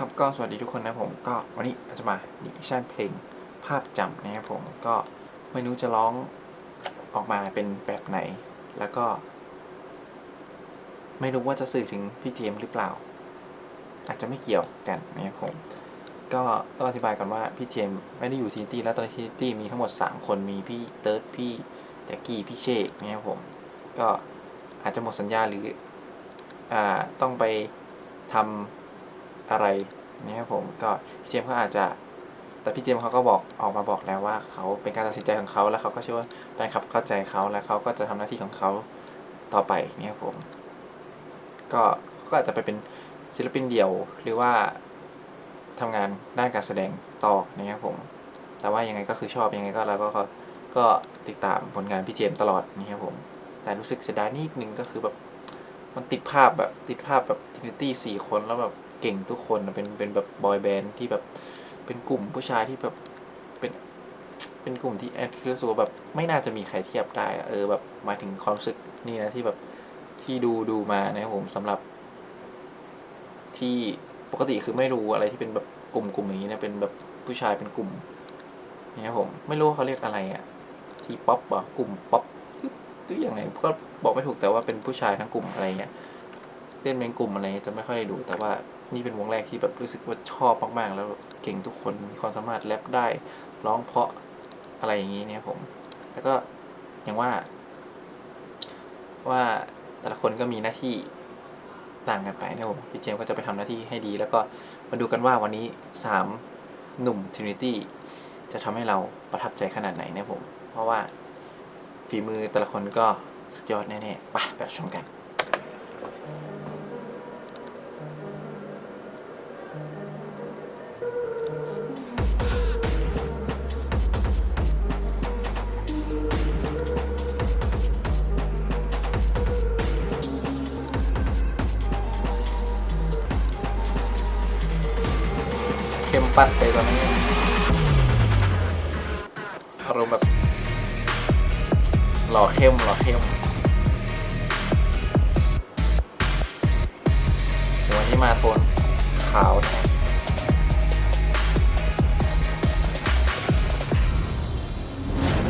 ครับก็สวัสดีทุกคนนะผมก็วันนี้เราจะมาดิชั่นเพลงภาพจำนะครับผมก็ไม่รู้จะร้องออกมาเป็นแบบไหน แล้วก็ ไม่รู้ว่าจะสื่อถึงพี่เจมส์หรือเปล่า อาจจะไม่เกี่ยวกันนะครับผมก็ต้องอธิบายก่อนว่าพี่เจมส์ไม่ได้อยู่ทีนตี้แล้วตอนทีนตี้มีทั้งหมด 3 คนมีพี่เติร์ดพี่แจ็กกี้พี่เชกนะครับผม ก็อาจจะหมดสัญญาหรืออ่าต้องไปทำ อะไรนะครับผมก็พี่เจมเขาอาจจะ แต่พี่เจมเขาก็บอกออกมาบอกแล้วว่าเขาเป็นการตัดสินใจของเขาแล้วเขาก็เชื่อว่าแฟนคลับเข้าใจเขาและเขาก็จะทำหน้าที่ของเขาต่อไปเนี่ยผม ก็ก็อาจจะไปเป็นศิลปินเดี่ยวหรือว่าทำงานด้านการแสดงต่อนะครับผม แต่ว่ายังไงก็คือชอบยังไงก็แล้วก็ก็ก็ติดตามผลงานพี่เจมตลอดนะครับผม แต่รู้สึกเสียดายนิดนึงก็คือแบบมันติดภาพแบบติดภาพแบบทินิตี้สี่คนแล้วแบบ เก่งทุกคนเป็นเป็นแบบบอยแบนด์ที่แบบเป็นกลุ่มผู้ชายที่แบบเป็นเป็นกลุ่มที่แอดรู้สึกแบบไม่น่าจะมีใครเทียบได้เออแบบมาถึงความรู้สึกนี่นะที่แบบที่ดูดูมานะครับผมสำหรับ ที่ปกติคือไม่รู้อะไรที่เป็นแบบกลุ่มกลุ่มอย่างนี้นะเป็นแบบผู้ชายเป็นกลุ่มนะครับผมไม่รู้เขาเรียกอะไรอะทีป๊อปอะกลุ่มป๊อปหรือยังไงก็บอกไม่ถูกแต่ว่าเป็นผู้ชายทั้งกลุ่มอะไรเงี้ยเล่นเป็นกลุ่มอะไรจะไม่ค่อยได้ดูแต่ว่า นี่เป็นวงแรกที่แบบรู้สึกว่าชอบมากๆ แล้วเก่งทุกคนมีความสามารถแรปได้ร้องเพราะอะไรอย่างนี้เนี่ยผม แล้วก็อย่างว่า ว่าแต่ละคนก็มีหน้าที่ต่างกันไปนะผมพี่เจมส์ก็จะไปทำหน้าที่ให้ดี แล้วก็มาดูกันว่าวันนี้สามหนุ่ม Trinity จะทำให้เราประทับใจขนาดไหนนะผม เพราะว่าฝีมือแต่ละคนก็สุดยอดแน่ๆไปแบบชมกัน มปัดไปตอนนี้อารมณ์แบบ หล่อเข้มหล่อเข้มหัวที่มาโทนขาว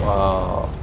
ว้าว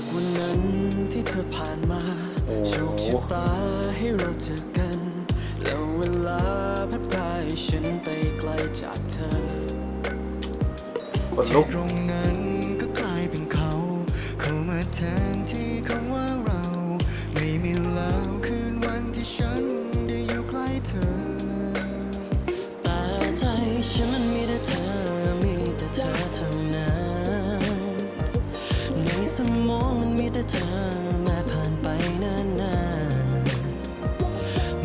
จากวันนั้นที่เธอผ่านมาโอ้โชคชะตาให้เราเจอกัน แล้วเวลาพัดพาให้ฉันไปไกลจากเธอขนลุที่กตรงนั้นก็กลายเป็นเขา เข้ามาแทนที่ เธอแม้ผ่านไปนานๆ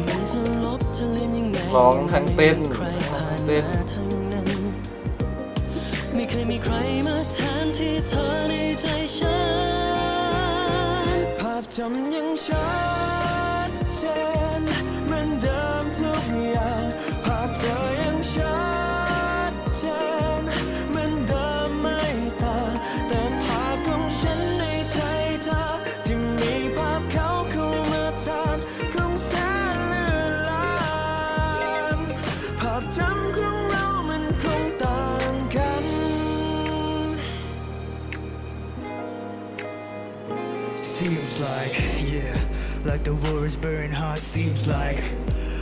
มันจะลบจะลืมยังไงร้องทั้งเต้นไม่มีใครผ่านเต้นมาทั้งนั้น ไม่เคยมีใครมาแทนที่เธอในใจฉัน ภาพจำยังชัด like, yeah, like the war is burning hot. Seems like,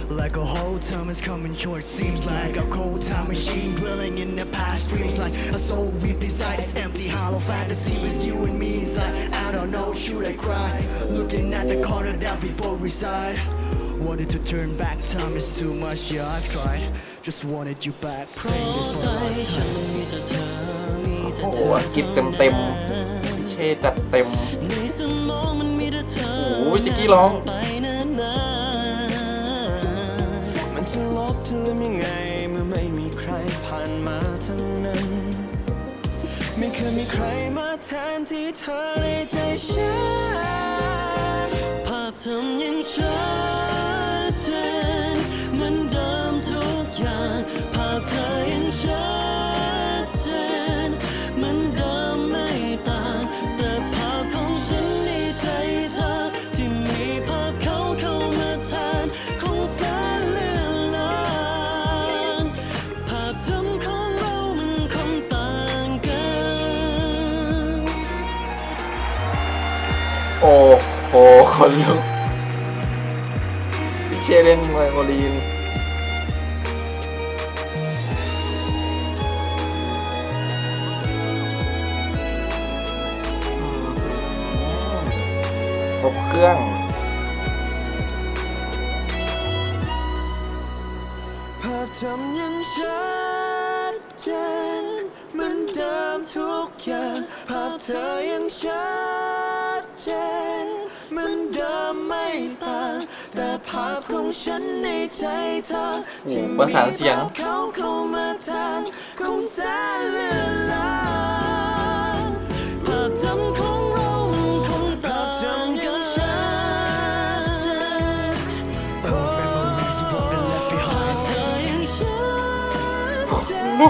like a whole time is coming short. Seems like a cold time machine dwelling in the past. Dreams like a soul deep beside this empty hollow fantasy with you and me inside. I don't know, should I cry? Looking at the corner down before we side. Wanted to turn back, time is too much. Yeah, I've tried. Just wanted you back. Saying this for the last time. โอ้โหอังกฤษเต็มเต็มๆพิเชษจัดเต็ม อโอ้โหแจ็กกี้ร้อง มันจะลบจะลืมยังไงเมื่อไม่มีใครผ่านมาทั้งนั้น ไม่เคยมีใครมาแทนที่เธอในใจฉันภาพทำยังชัด โอ้โหคนลุกพี่เชเล่นไวโอลินครบเครื่องภาพจำยังชัดเจนเหมือนเดิมทุกอย่างภาพเธอยังชัด เจนเหมือนเดิมไม่ต่างแต่ภาพของฉันในใจเธอที่โอ้มีประสานเสียงภาพเขาเข้ามาแทนคงแสนเลือนลางภาพจำของเรามันคงต่างกันชัดเจนภาพเธอยังชัดเจน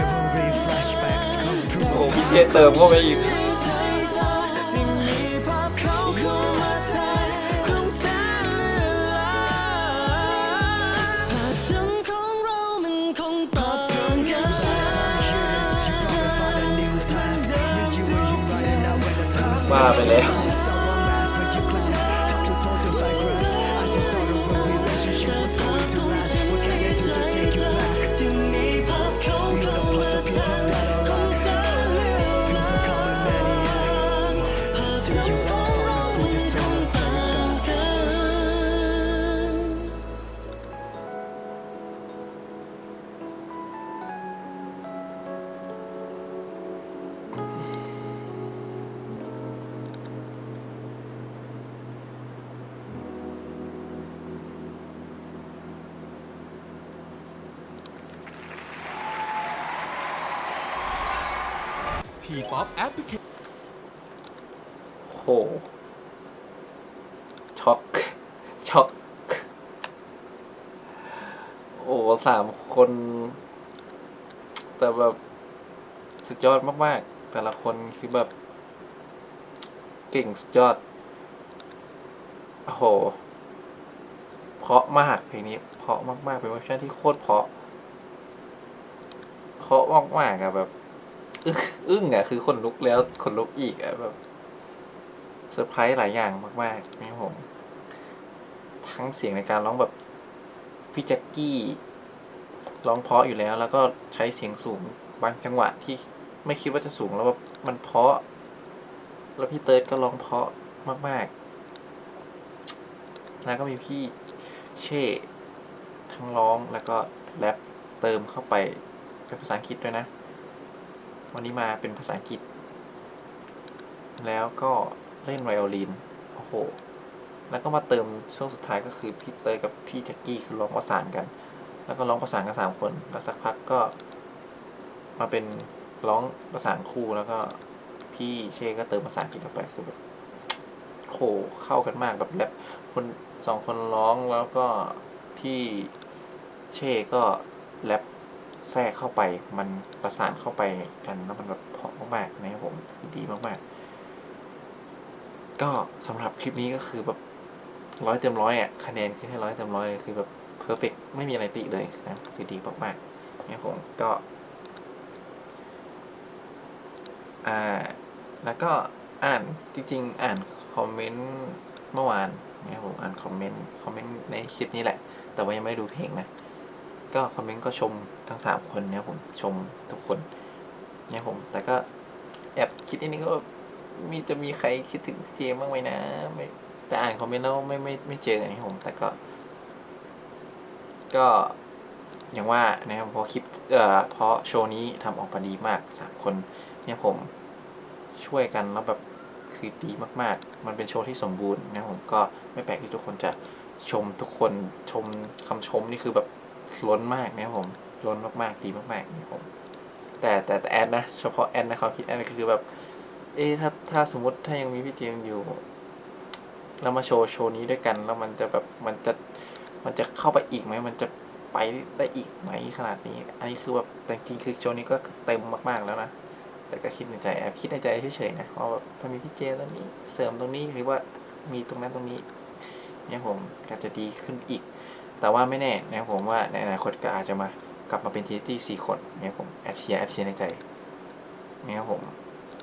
Every flashbacks come โอ้ through พี่เชเติมเข้าไปอีกใน the time is ว่าไปแล้ว Né? ทีป๊อปแอปพลิเคโห ช็อก ช็อก โอ้สามคน แต่แบบ สุดยอดมากๆ แต่ละคนคือแบบ เก่งสุดยอด โอ้โห เพราะมากเพลงนี้ เพราะมากๆ เป็นเวอร์ชันที่โคตรเพราะ เพราะมากๆอะแบบ อึ้งอึ้งอะคือคนลุกแล้วคนลุกอีกอะแบบเซอร์ไพรส์หลายอย่างมากๆนี่ครับผม ทั้งเสียงในการร้องแบบพี่แจ็คกี้ร้องเพราะอยู่แล้ว แล้วก็ใช้เสียงสูงบางจังหวะที่ไม่คิดว่าจะสูงแล้วแบบมันเพราะ แล้วพี่เติร์ดก็ร้องเพราะมาก ๆ แล้วก็มีพี่เช่ทั้งร้องแล้วก็แรปเติมเข้าไปเป็นภาษาอังกฤษด้วยนะ วันนี้มาเป็นภาษาอังกฤษ แล้วก็เล่นไวโอลิน โอ้โห แล้วก็มาเติมช่วงสุดท้ายก็คือพี่เตยกับพี่แจ็คกี้คือร้องประสานกัน แล้วก็ร้องประสานกันสามคน แล้วสักพักก็ มาเป็นร้องประสานคู่แล้วก็พี่เช่ก็เติมภาษาอังกฤษเข้าไปคือแบบโหเข้ากันมากแบบแรปคนสองคนร้องแล้วก็พี่เช่ก็แรป แทรกเข้าไปมันประสานเข้าไปกันแล้วมันแบบเพาะมากๆนะครับผมดีมากๆ ก็สำหรับคลิปนี้ก็คือแบบร้อยเต็มร้อยอะคะแนนคือให้ร้อยเต็มร้อยเลยคือแบบเพอร์เฟกไม่มีอะไรติเลยนะคือดีมากๆนะครับผมก็อ่าแล้วก็อ่านจริงๆ อ่านคอมเมนต์เมื่อวานนะครับผมอ่านคอมเมนต์คอมเมนต์ในคลิปนี้แหละ แต่ว่ายังไม่ได้ดูเพลงนะ ก็คอมเมนต์ก็ชมทั้งสามคนเนะครับผมชมทุกคนเนะครับผม แต่ก็แอบคิดนิดนึงก็มีจะมีใครคิดถึงเจมส์บ้างไหมนะไม่แต่อ่านคอมเมนต์แล้วไม่ไม่ไม่เจอนะครับผม แต่ก็ ก็อย่างว่านะครับเพอคลิปเอ่อเพราะโชว์นี้ทำออกมาดีมากสามคน เนี่ยผมช่วยกันแล้วแบบคือดีมาก ๆ มันเป็นโชว์ที่สมบูรณ์นะผมก็ไม่แปลกที่ทุกคนจะชมทุกคนชมคำชมนี่คือแบบ ล้นมากนะครับผมล้นมากๆดีมากๆนะครับผมแต่แต่แอดนะเฉพาะแอดนะควาคิดแอดคือแบบ เอ๊ถ้าถ้าสมมติถ้ายังมีพี่เจมอยู่แล้วมาโชว์โชว์นี้ด้วยกันแล้วมันจะแบบมันจะมันจะเข้าไปอีกไหมมันจะไปได้อีกไหมขนาดนี้ อันนี้คือแบบแต่จริงคือโชว์นี้ก็เต็มมากๆแล้วนะแต่ก็คิดในใจแอบคิดในใจเฉยๆนะว่าแบบถ้ามีพี่เจตรงนี้เสริมตรงนี้หรือว่ามีตรงนั้นตรงนี้เนี่ยผมก็จะดีขึ้นอีก แต่ว่าไม่แน่นะครับผมว่าในอนาคตก็อาจจะมากลับมาเป็นทีที่สี่คนเนี่ยผมแอบเชียร์แอบเชียร์ในใจเนี่ยครับผม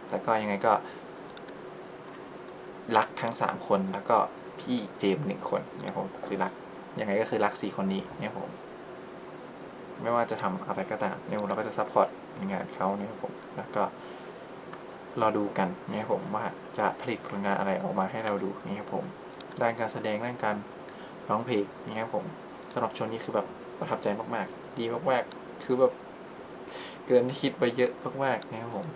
แต่ก็ยังไงก็ รักทั้งสามคนแล้วก็พี่เจมส์หนึ่งคนเนี่ยผมคือรักยังไงก็คือรักสี่คนนี้เนี่ยผม ไม่ว่าจะทำอะไรก็ตามเนี่ยผมเราก็จะซัพพอร์ตงานเขาเนี่ยครับผมแล้วก็รอดูกันเนี่ยผมว่าจะผลิตผลงานอะไรออกมาให้เราดูนี่ครับผมด้านการแสดงด้านการ ร้องเพลงนี่ครับผมสำหรับชนนี้คือแบบประทับใจมากๆ ดีมากๆ คือแบบเกินที่คิดไปเยอะมากๆนะครับผม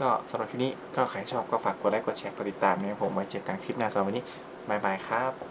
ก็สำหรับคลิปนี้ก็ใครชอบก็ฝากกดไลค์กดแชร์กดติดตามนะครับผมไว้เจอกันคลิปหน้าสำหรับวันนี้บายบายครับ